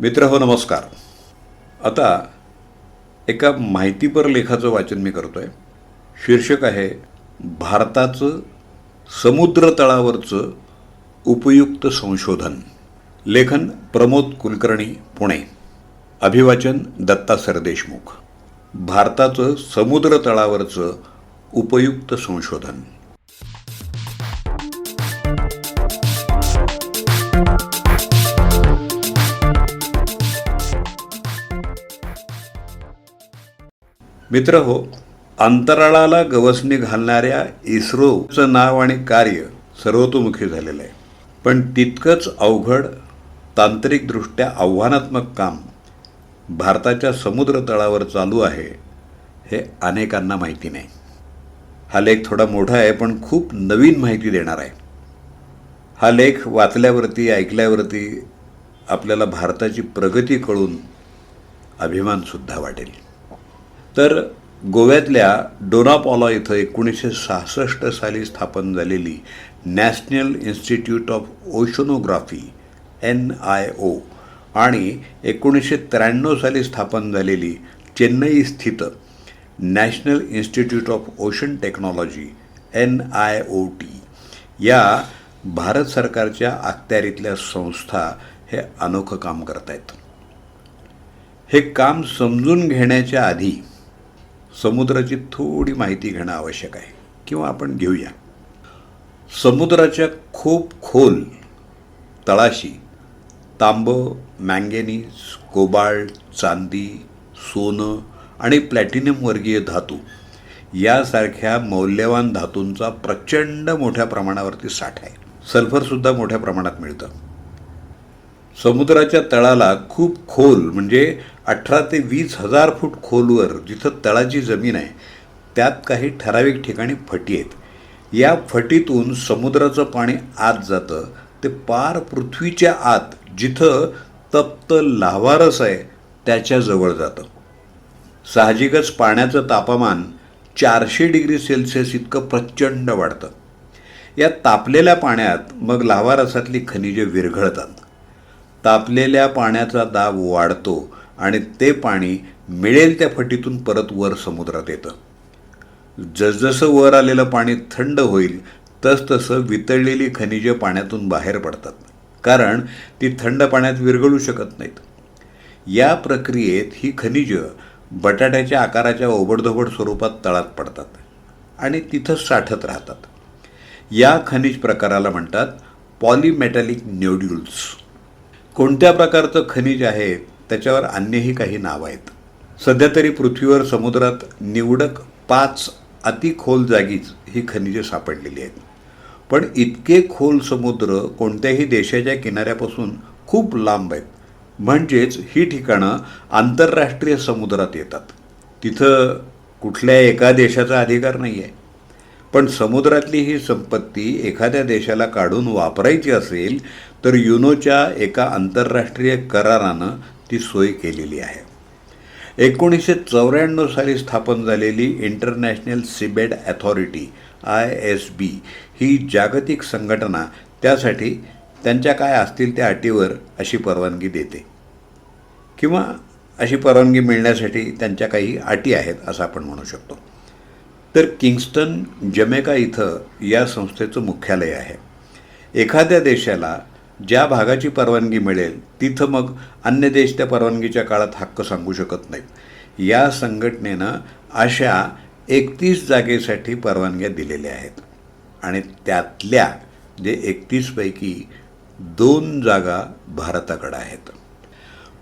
मित्र हो नमस्कार. आता एका माहितीपर लेखाचं वाचन मी करतो आहे शीर्षक आहे भारताचं समुद्र तळावरचं उपयुक्त संशोधन. लेखन प्रमोद कुलकर्णी पुणे. अभिवाचन दत्ता सरदेशमुख भारताचं समुद्र तळावरचं उपयुक्त संशोधन. मित्र हो अंतराळाला गवसणी घालणाऱ्या इस्रोचं नाव आणि कार्य सर्वतोमुखी झालेलं आहे. पण तितकंच अवघड तांत्रिकदृष्ट्या आव्हानात्मक काम भारताच्या समुद्र तळावर चालू आहे हे अनेकांना माहिती नाही. हा लेख थोडा मोठा आहे पण खूप नवीन माहिती देणार आहे. हा लेख वाचल्यावरती ऐकल्यावरती आपल्याला भारताची प्रगती कळून अभिमानसुद्धा वाटेल. तर गोव्यातल्या डोनापॉला इथं एकोणीसशे सहासष्ट साली स्थापन झालेली National Institute of Oceanography N I O आणि एकोणीसशे त्र्याण्णव साली स्थापन झालेली चेन्नई स्थित National Institute of Ocean Technology N I O T. या भारत सरकारच्या अखत्यारीतल्या संस्था हे अनोखं काम करत आहेत हे काम समजून घेण्याच्या आधी समुद्राची थोडी माहिती घेणं आवश्यक आहे किंवा आपण घेऊया. समुद्राच्या खूप खोल तळाशी तांबं मँगेनीज कोबाल्ट चांदी सोनं आणि प्लॅटिनम वर्गीय धातू यासारख्या मौल्यवान धातूंचा प्रचंड मोठ्या प्रमाणावरती साठा आहे. सल्फरसुद्धा मोठ्या प्रमाणात मिळतं. समुद्राच्या तळाला खूप खोल म्हणजे अठरा ते वीस हजार फूट खोलवर जिथं तळाची जमीन आहे त्यात काही ठराविक ठिकाणी फटी आहेत. या फटीतून समुद्राचं पाणी आत जातं. ते पार पृथ्वीच्या आत जिथं तप्त लाव्हारस आहे त्याच्याजवळ जातं. साहजिकच पाण्याचं तापमान चारशे डिग्री सेल्सिअस इतकं प्रचंड वाढतं. या तापलेल्या पाण्यात मग लाव्हारसातली खनिजे विरघळतात. तापलेल्या पाण्याचा दाब वाढतो आणि ते पाणी मिळेल त्या फटीतून परत वर समुद्रात येतं. जसजसं वर आलेलं पाणी थंड होईल तसतसं वितळलेली खनिजे पाण्यातून बाहेर पडतात. कारण ती थंड पाण्यात विरघळू शकत नाहीत. या प्रक्रियेत ही खनिजं बटाट्याच्या आकाराच्या ओबडधोबड स्वरूपात तळात पडतात आणि तिथंच साठत राहतात. या खनिज प्रकाराला म्हणतात पॉलिमेटॅलिक न्यूड्युल्स. कोणत्या प्रकारचं खनिज आहे त्याच्यावर अन्यही काही नावं आहेत. सध्या तरी पृथ्वीवर समुद्रात निवडक पाच अतिखोल जागीच ही खनिजे सापडलेली आहेत. पण इतके खोल समुद्र कोणत्याही देशाच्या किनाऱ्यापासून खूप लांब आहेत. म्हणजेच ही ठिकाणं आंतरराष्ट्रीय समुद्रात येतात. तिथं कुठल्या एका देशाचा अधिकार नाही आहे पण समुद्रातली ही संपत्ती एखाद्या देशाला काढून वापरायची असेल तर युनोच्या एका आंतरराष्ट्रीय करारानं ती सोय केलेली आहे. एकोणीसशे चौऱ्याण्णव साली स्थापन झालेली International Seabed Authority I S B ही जागतिक संघटना त्यासाठी त्यांच्या काय असतील त्या अटीवर अशी परवानगी देते. किंवा अशी परवानगी मिळण्यासाठी त्यांच्या काही अटी आहेत असं आपण म्हणू शकतो. तर किंगस्टन जमेका इथं या संस्थेचं मुख्यालय आहे. एखाद्या देशाला ज्या भागाची परवानगी मिळेल तिथं मग अन्य देश त्या परवानगीच्या काळात हक्क सांगू शकत नाहीत. या संघटनेनं अशा एकतीस जागेसाठी परवानग्या दिलेल्या आहेत. आणि त्यातल्या जे एकतीसपैकी दोन जागा भारताकडं आहेत.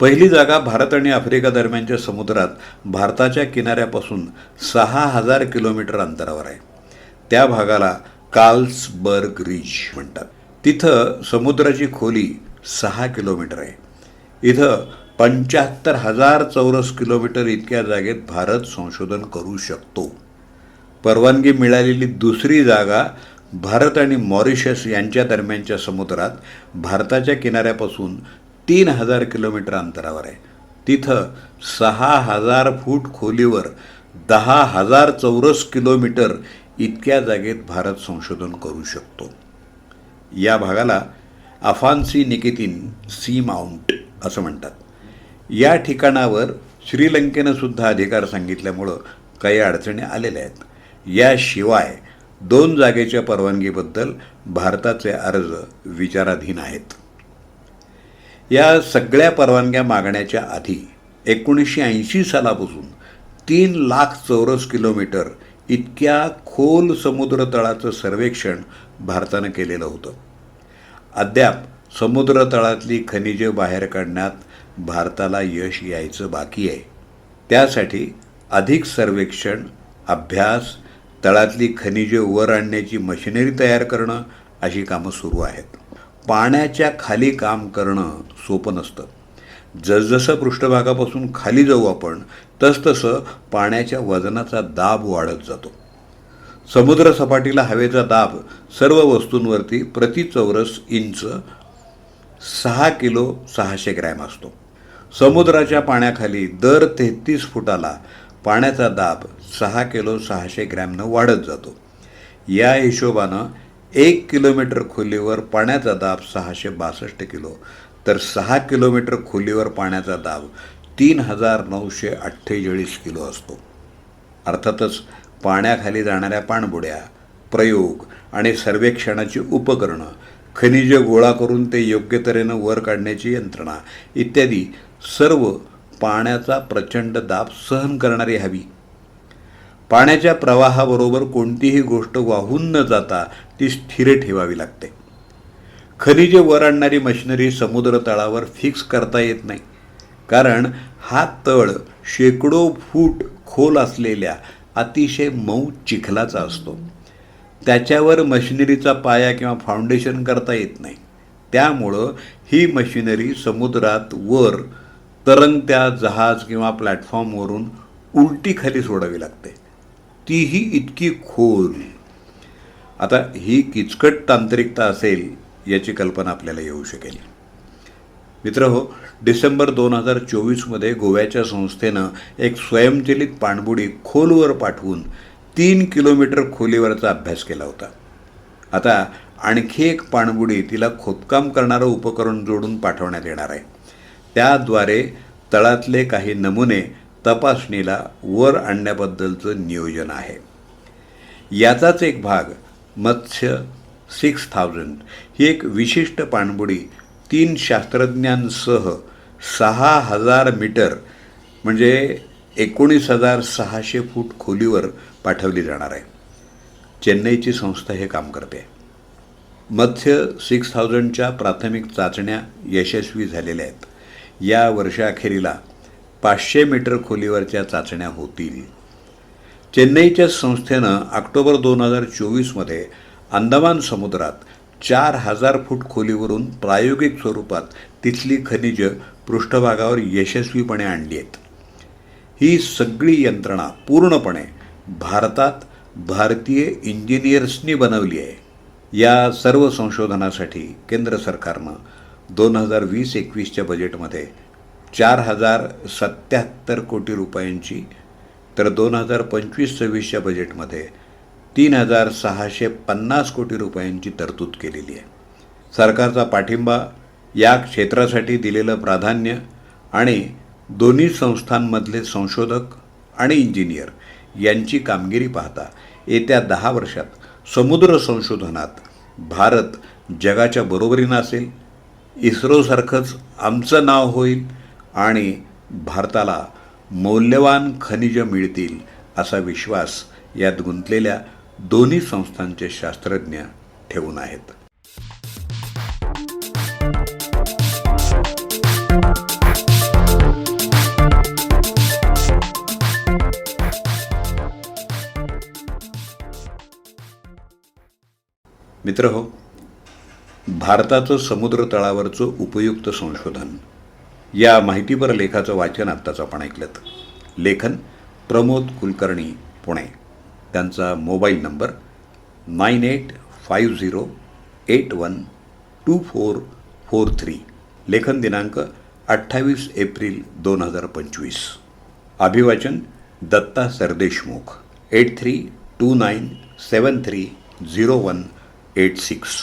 पहिली जागा भारत आणि आफ्रिका दरम्यानच्या समुद्रात भारताच्या किनाऱ्यापासून सहा हजार किलोमीटर अंतरावर आहे. त्या भागाला कार्ल्सबर्ग रिज म्हणतात. तिथं समुद्राची खोली सहा किलोमीटर आहे. इथं पंच्याहत्तर हजार चौरस किलोमीटर इतक्या जागेत भारत संशोधन करू शकतो. परवानगी मिळालेली दुसरी जागा भारत आणि मॉरिशस यांच्या दरम्यानच्या समुद्रात भारताच्या किनाऱ्यापासून तीन हजार किलोमीटर अंतरावर आहे. तिथं सहा हजार फूट खोलीवर दहा हजार चौरस किलोमीटर इतक्या जागेत भारत संशोधन करू शकतो. या भागाला अफान्सी निकेतीन सी माउंट असं म्हणतात. या ठिकाणावर श्रीलंकेनं सुद्धा अधिकार सांगितल्यामुळं काही अडचणी आलेल्या आहेत. याशिवाय दोन जागेच्या परवानगीबद्दल भारताचे अर्ज विचाराधीन आहेत. या सगळ्या परवानग्या मागण्याच्या आधी एकोणीसशे ऐंशी सालापासून तीन लाख चौरस किलोमीटर इतक्या खोल समुद्र तळाचं सर्वेक्षण भारतानं केलेलं होतं. अद्याप समुद्र तळातली खनिजे बाहेर काढण्यात भारताला यश यायचं बाकी आहे. त्यासाठी अधिक सर्वेक्षण अभ्यास तळातली खनिजे वर आणण्याची मशिनरी तयार करणं अशी कामं सुरू आहेत. पाण्याच्या खाली काम करणं सोपं नसतं. जसजसं पृष्ठभागापासून खाली जाऊ आपण तसतसं पाण्याच्या वजनाचा दाब वाढत जातो. समुद्रसपाटीला हवेचा दाब सर्व वस्तूंवरती प्रति चौरस इंच सहा किलो सहाशे ग्रॅम असतो. समुद्राच्या पाण्याखाली दर तेहतीस फुटाला पाण्याचा दाब सहा किलो सहाशे ग्रॅमनं वाढत जातो. या हिशोबानं एक किलोमीटर खोलीवर पाण्याचा दाब सहाशे बासष्ट किलो. तर सहा किलोमीटर खोलीवर पाण्याचा दाब तीन हजार नऊशे अठ्ठेचाळीस किलो असतो. अर्थातच पाण्याखाली जाणाऱ्या पाणबुड्या प्रयोग आणि सर्वेक्षणाची उपकरणं खनिजे गोळा करून ते योग्य तऱ्हेनं वर काढण्याची यंत्रणा इत्यादी सर्व पाण्याचा प्रचंड दाब सहन करणारी हवी. पाण्याच्या प्रवाहाबरोबर कोणतीही गोष्ट वाहून न जाता ती स्थिर ठेवावी लागते. खनिजे वर आणणारी मशिनरी समुद्र तळावर फिक्स करता येत नाही. कारण हा तळ शेकडो फूट खोल असलेल्या अतिशय मऊ चिखलाचा असतो. त्याच्यावर मशिनरीचा पाया किंवा फाउंडेशन करता येत नाही. त्यामुळं ही मशिनरी समुद्रात वर तरंगत्या जहाज किंवा प्लॅटफॉर्मवरून उलटी खाली सोडावी लागते. तीही इतकी खोल. आता ही किचकट तांत्रिकता असेल याची कल्पना आपल्याला येऊ शकेल. मित्र हो डिसेंबर दोन हजार चोवीसमध्ये गोव्याच्या संस्थेनं एक स्वयंचलित पाणबुडी खोलवर पाठवून तीन किलोमीटर खोलीवरचा अभ्यास केला होता. आता आणखी एक पाणबुडी तिला खोदकाम करणारं उपकरण जोडून पाठवण्यात येणार आहे. त्याद्वारे तळातले काही नमुने तपासणीला वर आणण्याबद्दलचं नियोजन आहे. याचाच एक भाग मत्स्य सिक्स थाउजंड ही एक विशिष्ट पाणबुडी तीन शास्त्रज्ञांसह सहा हजार मीटर म्हणजे एकोणीस हजार सहाशे फूट खोलीवर पाठवली जाणार आहे. चेन्नईची संस्था हे काम करते. मत्स्य सिक्स थाउजंडच्या प्राथमिक चाचण्या यशस्वी झालेल्या आहेत. या वर्षाअखेरीला पाचशे मीटर खोलीवरच्या चाचण्या होतील. चेन्नईच्या संस्थेनं ऑक्टोबर दोन हजार चोवीसमध्ये अंदमान समुद्रात चार हजार फूट खोलीवरून प्रायोगिक स्वरूपात तिथली खनिजं पृष्ठभागावर यशस्वीपणे आणली आहेत. ही सगळी यंत्रणा पूर्णपणे भारतात भारतीय इंजिनियर्सनी बनवली आहे. या सर्व संशोधनासाठी केंद्र सरकारनं दोन हजार वीस एकवीसच्या बजेटमध्ये चार हजार सत्याहत्तर कोटी रुपयांची. तर दोन हजार पंचवीस सव्वीसच्या बजेटमध्ये तीन हजार सहाशे पन्नास कोटी रुपयांची तरतूद केलेली आहे. सरकारचा पाठिंबा या क्षेत्रासाठी दिलेलं प्राधान्य आणि दोन्ही संस्थांमधले संशोधक आणि इंजिनियर यांची कामगिरी पाहता येत्या दहा वर्षात समुद्र संशोधनात भारत जगाच्या बरोबरीनं असेल. इस्रोसारखंच आमचं नाव होईल. आणि भारताला मौल्यवान खनिजं मिळतील असा विश्वास यात गुंतलेल्या दोन्ही संस्थांचे शास्त्रज्ञ ठेवून आहेत. मित्र हो भारताचं समुद्र तळावरचं उपयुक्त संशोधन या माहितीपर लेखाचं वाचन आत्ताच आपण ऐकलं लेखन प्रमोद कुलकर्णी पुणे. त्यांचा mobile number nine eight five zero eight one two four four three. लेखन दिनांक अठ्ठावीस एप्रिल दोन हजार पंचवीस. अभिवाचन Datta Sardeshmukh eight three two nine seven three zero one eight six.